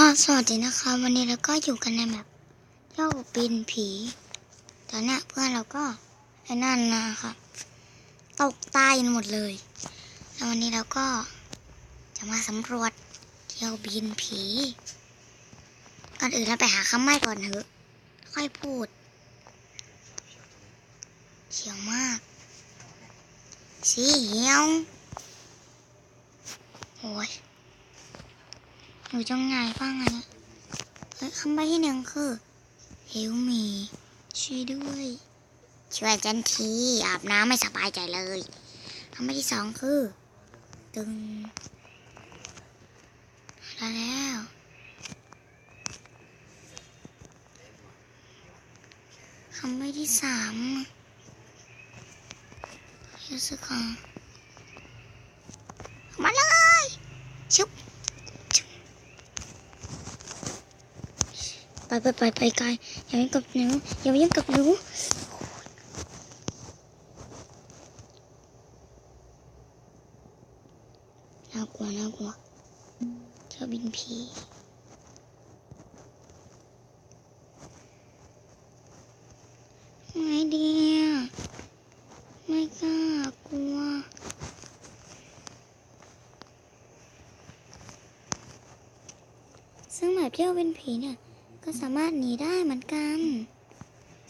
ก็สวัสดีนะคะ วันนี้เราก็อยู่กันในแบบเที่ยวปีนผีตอนนี้เพื่อนเราก็ไอ้นั่นนะคะตกใต้หมดเลยแล้ววันนี้เราก็จะมาสำรวจเที่ยวบินผีก่อนอื่นเราไปหาคำใบ้ก่อนเถอะ ค่อยพูดเขียวมาก สีเขียวโอ้ย อยู่จังไงบ้างอันนี้คำใบที่หนึ่งคือเฮลมีช่วยด้วย ช่วยฉันทีอาบน้ำไม่สบายใจเลยคำใบที่สองคือ ตึงได้แล้วคำใบที่สามรู้สึกของมาเลยชุบ ไปไปไปไกลอย่ามายุ่งกับหนูอย่ามายุ่งกับหนูน่ากลัวน่ากลัวเจ้าบินผีไงดีอะไม่กล้ากลัวซึ่งแบบเที่ยวเป็นผีเนี่ย ก็สามารถหนีได้เหมือนกัน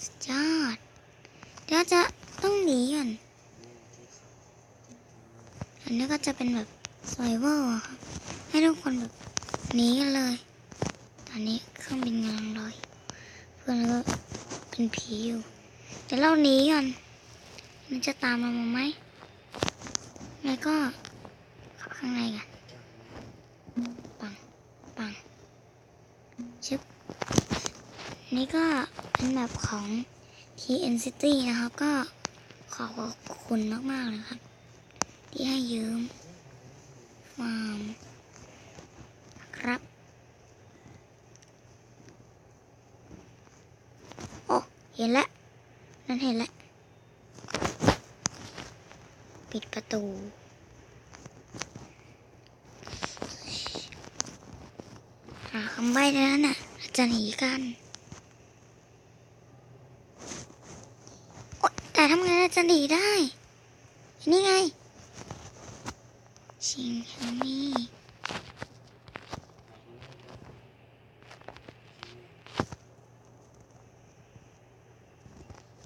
สุดยอดเดี๋ยวจะต้องหนีก่อนอันนี้ก็จะเป็นแบบสไ i เวอร์ครับให้ทุกคนแบบหนีกันเลย ตอนนี้เครื่องบินกำลังลอยเพื่อนก็เป็นผีอยู่เดี๋ยวเราหนีก่อนมันจะตามเรามาไหมแล้วก็เข้าข้างในกันปังปังชึบ นี่ก็เป็นแบบของ TN City นะครับ ก็ขอขอบคุณมาก ๆ เลยครับ ที่ให้ยืมฟาร์มครับ โอ้ เห็นแล้วนั่นเห็นแล้วปิดประตูหาคำใบ้แล้วน่ะจะหนีกันโอ๊ยแต่ ทำไงจะหนีได้ นี่ไง ชิงแฮมมี่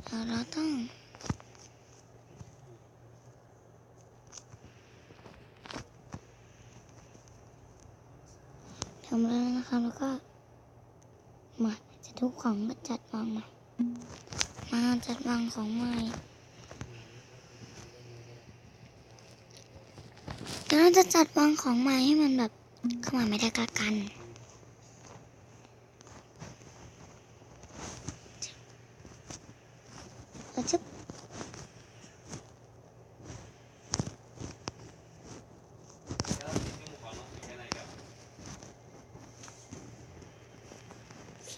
เดี๋ยวเราต้องทำแล้วนะครับแล้วก็มาจะทุกของมาจัดวางให มาจัดวางของใหม่เราจะจัดวางของใหม่ให้มันแบบเข้ามาไม่ได้กะกัน จึ๊บโอเค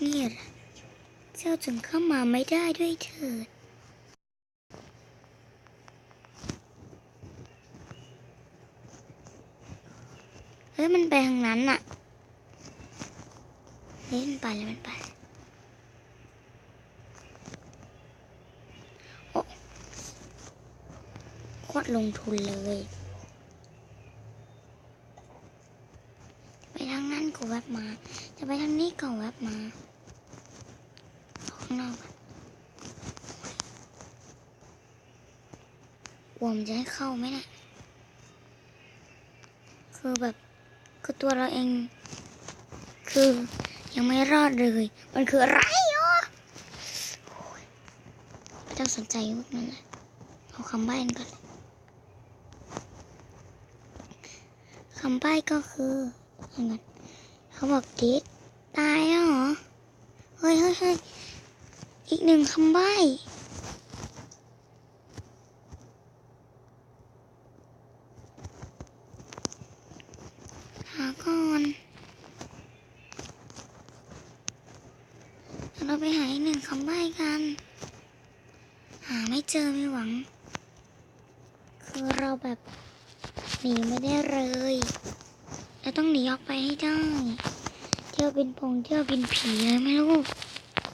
นี่แหละ จ้าจึงเข้ามาไม่ได้ด้วยเถิด เฮ้ย มันไปทางนั้นน่ะเฮ้ยมันไปเลยมันไป โอ้โคตรลงทุนเลย ไปทางนั้นก็แวบมา จะไปทางนี้ก็แวบมาางนอกกลัวมันจะให้เข้าไหมเนะี่ยคือแบบ คือตัวเราเอง คือยังไม่รอดเลย มันคืออะไรอะโอ้ยไม่ต้องสนใจพวกนั้นเลยเอาคำใบ้กันก่อนเลยคำใบ้ก็คือยังไงเขาบอกดิดตายแล้วเหรอ เฮ้ยเฮ้ยเฮ้ย อีกหนึ่งคำใบ้หาก่อนเราไปหาอีกหนึ่งคำใบ้กัน หาไม่เจอไม่หวัง คือเราแบบหนีไม่ได้เลยเราต้องหนีออกไปให้ได้ เที่ยวเป็นพงเที่ยวเป็นผีเลยไม่รู้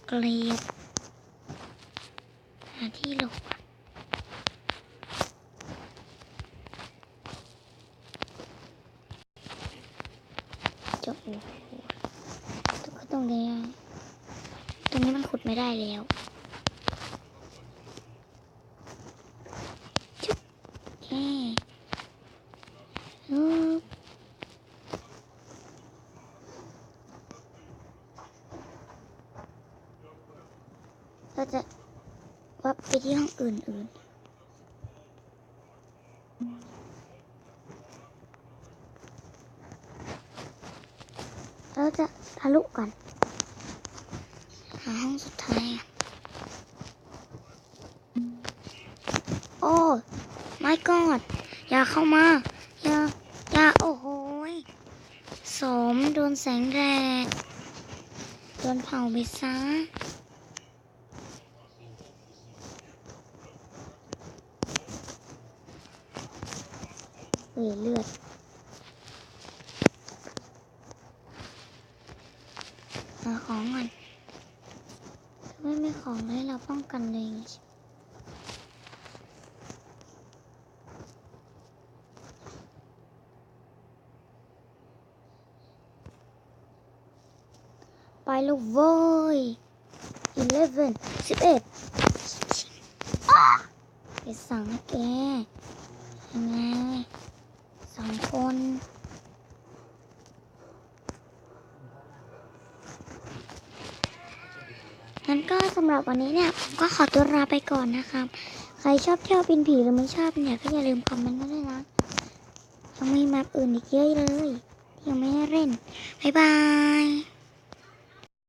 เกลียดาที่หลบจะโอ้โหต้องขึ้นตรงนี้ตรงนี้มันขุดไม่ได้แล้วชุบแค่ฮึบเราจะ วับไปที่ห้องอื่นๆเราจะทะลุก่อน หาห้องสุดท้ายโอ้ my god อย่าเข้ามา อย่า อย่า โอ้โหสมโดนแสงแดดโดนเผาไปซะ เอ้ยเลือดหาของก่อนไม่มีของให้เราป้องกันเลยไปลูกเว้ย eleven สิบเอ็ดไปสั่งให้แกยังไง องคนงั้นก็สำหรับวันนี้เนี่ย ผมก็ขอตัวลาไปก่อนนะครับ ใครชอบเที่ยวป็นผีหรือไม่ชอบเนี่ย ก็อย่าลืมคอมเมนต์มาด้วยนะยังมีแมปอื่นอีกเยอะเลย ที่ยังไม่ได้เล่น บ๊ายบาย